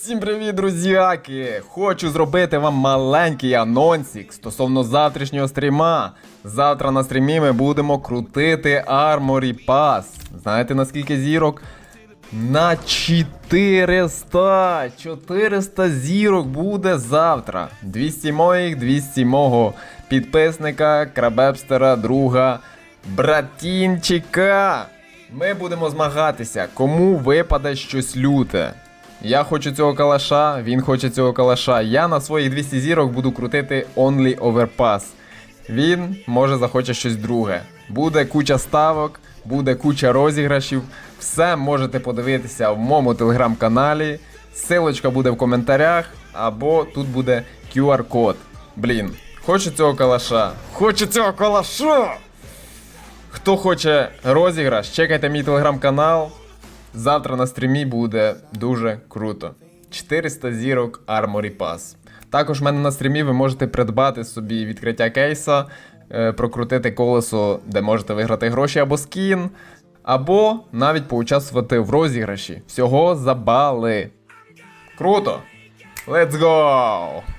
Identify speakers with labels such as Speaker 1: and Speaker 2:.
Speaker 1: Всім привіт, друзяки! Хочу зробити вам маленький анонсик стосовно завтрашнього стріма. Завтра на стрімі ми будемо крутити Armory Pass. Знаєте наскільки зірок? На 400! 400 зірок буде завтра. 200 моїх, 200 мого підписника, крабепстера, друга, братінчика. Ми будемо змагатися, кому випаде щось люте. Я хочу цього калаша, він хоче цього калаша. Я на своїх 200 зірок буду крутити Only Overpass. Він може захоче щось друге. Буде куча ставок, буде куча розіграшів. Все можете подивитися в моєму телеграм-каналі. Силочка буде в коментарях, або тут буде QR-код. Блін, хочу цього калаша. Хочу цього калаша! Хто хоче розіграш, чекайте мій телеграм-канал. Завтра на стрімі буде дуже круто. 400 зірок Armory Pass. Також в мене на стрімі ви можете придбати собі відкриття кейса, е, прокрутити колесо, де можете виграти гроші або скін, або навіть поучаствувати в розіграші. Всього за бали. Круто! Let's go!